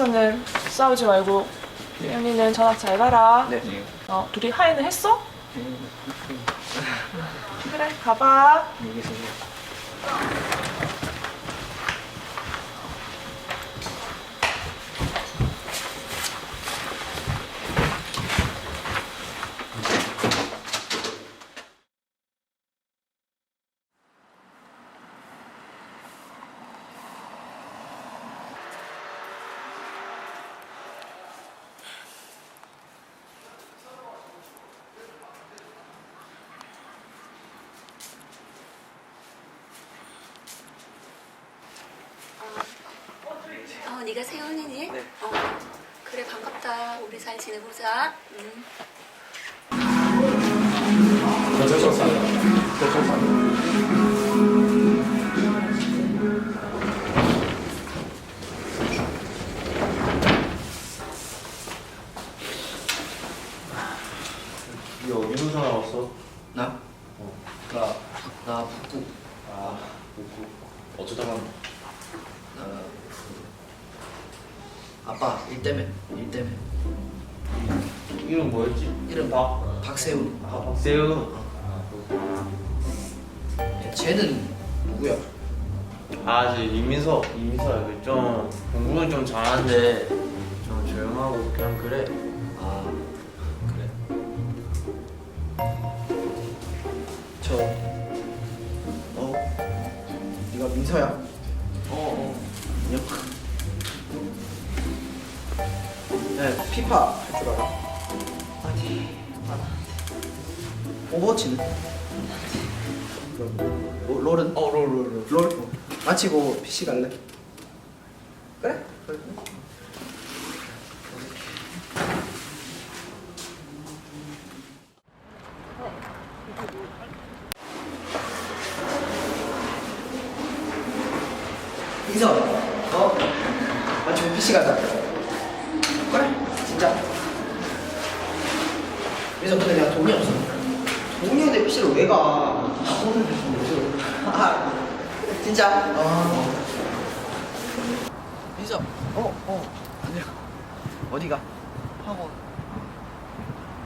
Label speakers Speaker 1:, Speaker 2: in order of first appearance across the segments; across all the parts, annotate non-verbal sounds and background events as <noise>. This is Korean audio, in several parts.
Speaker 1: 가서는 싸우지 말고 혜연이는 전학 잘 가라.
Speaker 2: 네.
Speaker 1: 어 둘이 하이는 했어? 그래 가봐.
Speaker 2: 안녕히 계세요.
Speaker 3: 네가 세훈이니?
Speaker 2: 네.
Speaker 3: 어, 그래 반갑다. 우리 잘 지내보자. 응.
Speaker 4: 이 어디서 나왔어?
Speaker 2: 나? 나, 나 북구.
Speaker 4: 아, 뭐고? 어쩌다가
Speaker 2: 나, 아빠, 일 때문에, 일 때문에.
Speaker 4: 이름 뭐였지?
Speaker 2: 이름 박, 박세훈.
Speaker 4: 아, 박세윤.
Speaker 2: 야, 쟤는 누구야?
Speaker 4: 아, 저 이민서. 이민서야. 그좀 공부는 좀 잘하는데 좀 조용하고 그냥 그래.
Speaker 2: 아, 그래. 저, 어, 네가 민서야? 네, 피파 할줄 알아? 아니, 알아. 오버워치는? 롤은?
Speaker 4: 어, 롤, 롤, 롤.
Speaker 2: 롤? 어. 마치고 PC 갈래? 그래. 이선, 어? 마치고 PC 가자. 그래? 진짜. 그래서 근데 내가 돈이 없어. 돈이 없는데 PC를 왜 가? 아, 오늘 무슨 아, 진짜? 어. 민서, 어, 어, 안녕. 어디가?
Speaker 5: 학원.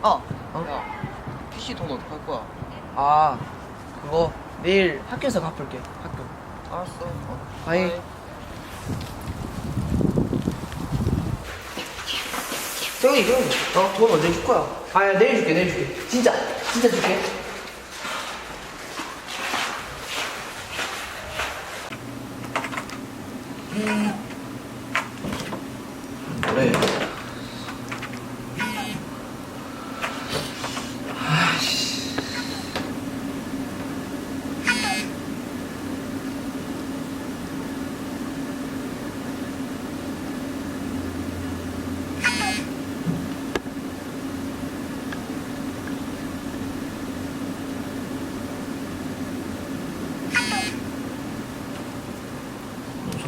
Speaker 2: 어, 어?
Speaker 5: 야, PC 돈 어떡할 거야?
Speaker 2: 아, 그거 내일 학교에서 갚을게. 학교.
Speaker 5: 알았어. 어.
Speaker 2: 바이. 태훈이, 태훈이, 어, 돈 언제 줄 거야? 아, 야, 내일 줄게, 내일 줄게. 진짜, 진짜 줄게. 음.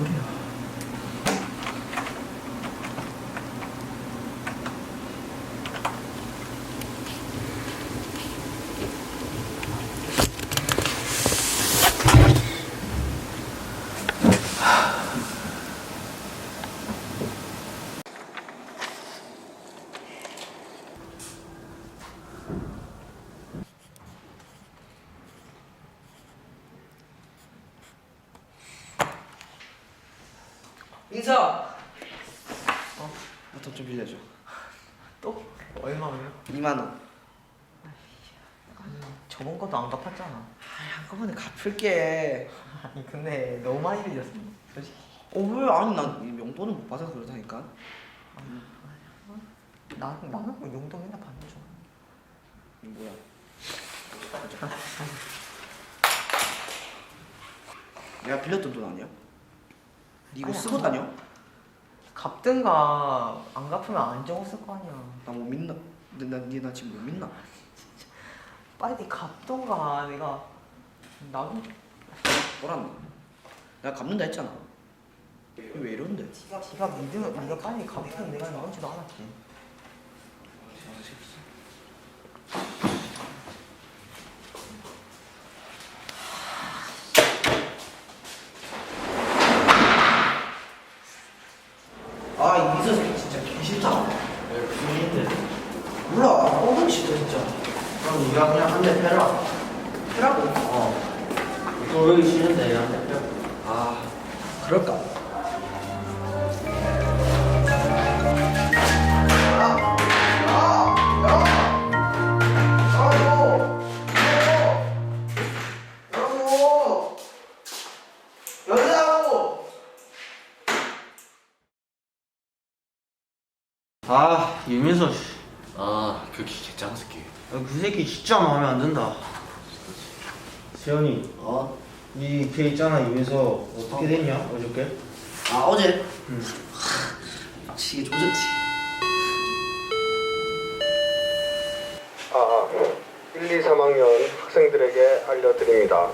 Speaker 2: 소리야? 민서. 어, 나돈 좀 빌려줘.
Speaker 6: 또? 얼마예요?
Speaker 2: 2만 원.
Speaker 6: 저번 것도 안 갚았잖아.
Speaker 2: 아, 한꺼번에 갚을게.
Speaker 6: 아니 근데 너무 많이 빌렸어. 솔직히.
Speaker 2: 어, 왜? 아니, 난 용돈을 못 받아서 그러다니까.
Speaker 6: 나 나는 뭐 용돈 맨날 받는 줄.
Speaker 2: 이거 뭐야? <laughs> 내가 빌렸던 돈 아니야? 니 이거 쓰고 다녀?
Speaker 6: 갚든가 안 갚으면 안 적었을 거 아니야.
Speaker 2: 나 못 믿나? 나니나 지금 못 믿나? <laughs>
Speaker 6: 빨리 갚던가 내가 나도
Speaker 2: 뭐란다? 내가 갚는다 했잖아. 이거 왜 이런데?
Speaker 6: 네가 믿으면 네가 빨리 갚으면 내가 나오지도 않았지.
Speaker 2: 아
Speaker 4: 유민서 씨.
Speaker 7: 아, 그 개짱 새끼.
Speaker 4: 야, 그 새끼 진짜 마음에 안 든다. 세현이,
Speaker 2: 어?
Speaker 4: 니걔 있잖아 유민서 어떻게 됐냐 어저께?
Speaker 2: 아 어제
Speaker 4: 응.
Speaker 2: 확실히 조졌지.
Speaker 8: 아, 1, 2, 3학년 학생들에게 알려드립니다.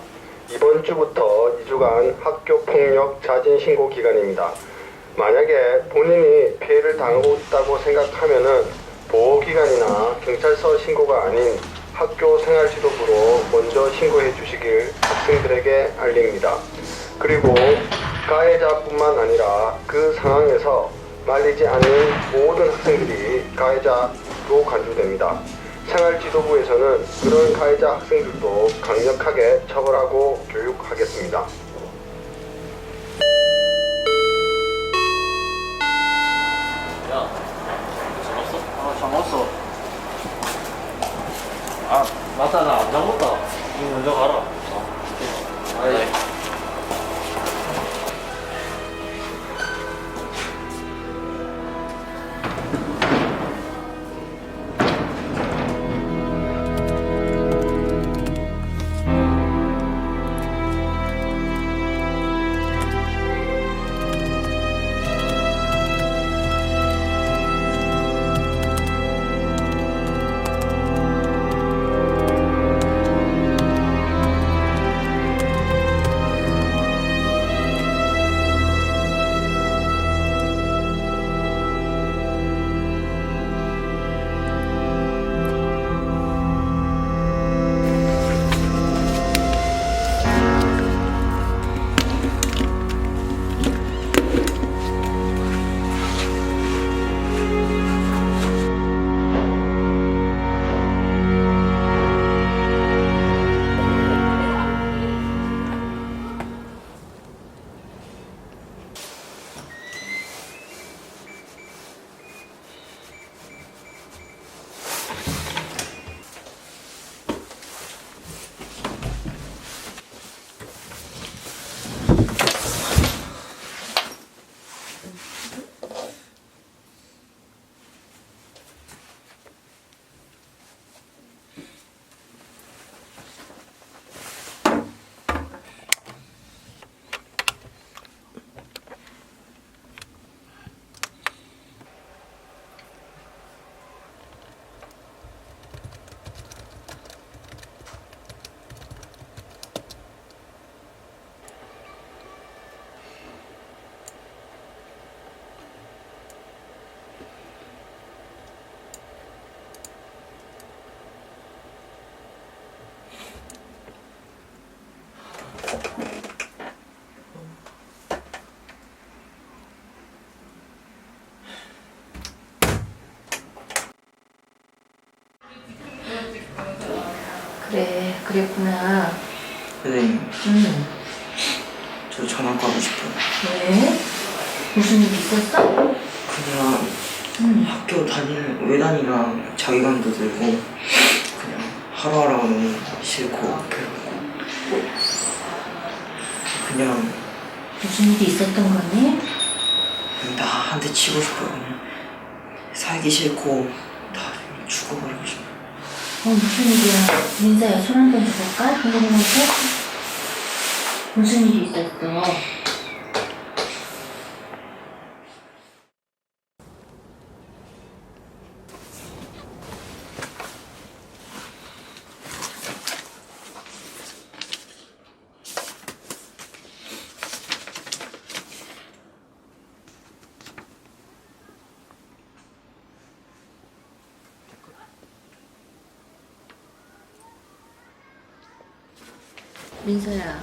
Speaker 8: 이번 주부터 2주간 학교 폭력 자진 신고 기간입니다. 만약에 본인이 피해를 당하고 있다고 생각하면은 보호기관이나 경찰서 신고가 아닌 학교 생활지도부로 먼저 신고해 주시길 학생들에게 알립니다. 그리고 가해자뿐만 아니라 그 상황에서 말리지 않는 모든 학생들이 가해자로 간주됩니다. 생활지도부에서는 그런 가해자 학생들도 강력하게 처벌하고 교육하겠습니다.
Speaker 4: 맞다 나 안 잠았다. 니 먼저 가라.
Speaker 9: 그랬구나.
Speaker 2: 선생님,
Speaker 9: 응.
Speaker 2: 저 전학고 하고 싶어요.
Speaker 9: 왜? 무슨 일 있었어?
Speaker 5: 그냥 학교 다니는 외단이랑 자기감도 들고 그냥 하루하루 너무 싫고 괴롭고 그냥
Speaker 9: 무슨 일이 있었던 거니?
Speaker 5: 나한대 치고 싶어요 그냥 살기 싫고 다 죽어버리고 싶어
Speaker 9: 어, 무슨 일이야? 민서야, 손 한 번 줘볼까? 선생님한테? 무슨 일이 있었어? 민서야,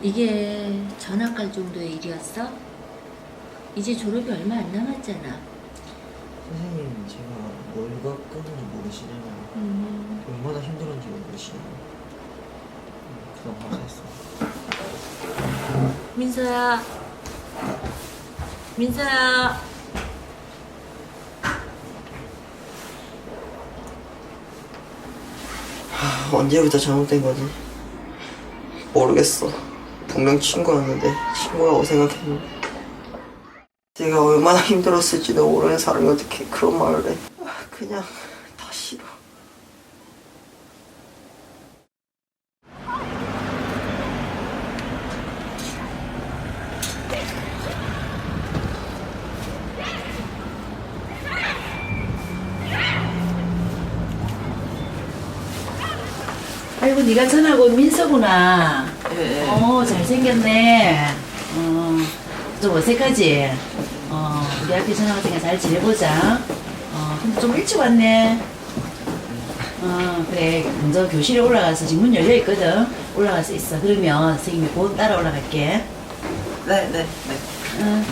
Speaker 9: 이게 전학 갈 정도의 일이었어? 이제 졸업이 얼마 안 남았잖아.
Speaker 5: 선생님 제가 뭘 겪었는지 모르시잖아요
Speaker 9: 음,
Speaker 5: 얼마나 힘들었는지 모르시잖아요 그냥 감사했어
Speaker 9: 민서야, 민서야.
Speaker 5: 언제부터 잘못된 거지? 모르겠어. 분명 친구였는데 친구라고 생각했는데 내가 얼마나 힘들었을지도 모르는 사람이 어떻게 그런 말을 해? 아, 그냥 다 싫어.
Speaker 10: 아이고 네가 전화고 온 민서구나.
Speaker 2: 예, 예.
Speaker 10: 어 잘생겼네. 어, 좀 어색하지. 어 우리 학교 전화 왔으니까 잘 지내보자. 어 근데 좀 일찍 왔네. 어 그래 먼저 교실에 올라가서 지금 문 열려 있거든. 올라가서 있어. 그러면 선생님이 곧 따라 올라갈게.
Speaker 2: 네, 네, 네.
Speaker 10: 응.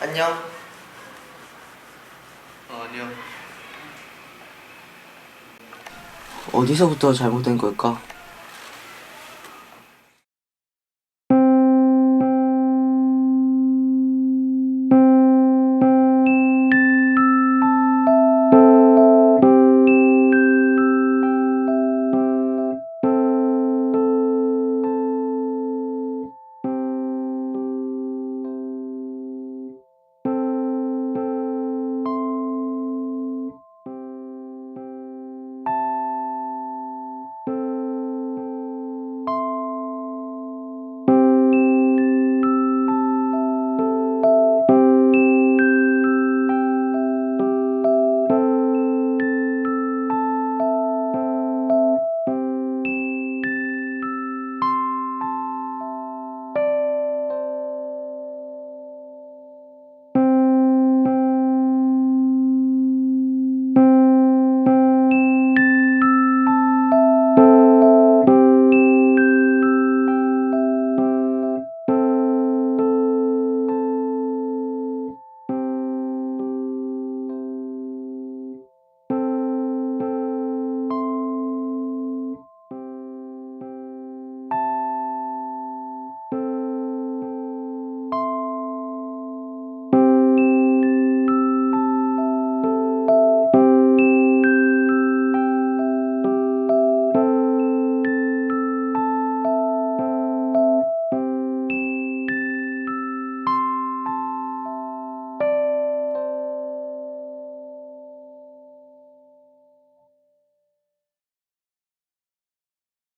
Speaker 5: 안녕.
Speaker 4: 어, 아니요.
Speaker 5: 어디서부터 잘못된 걸까?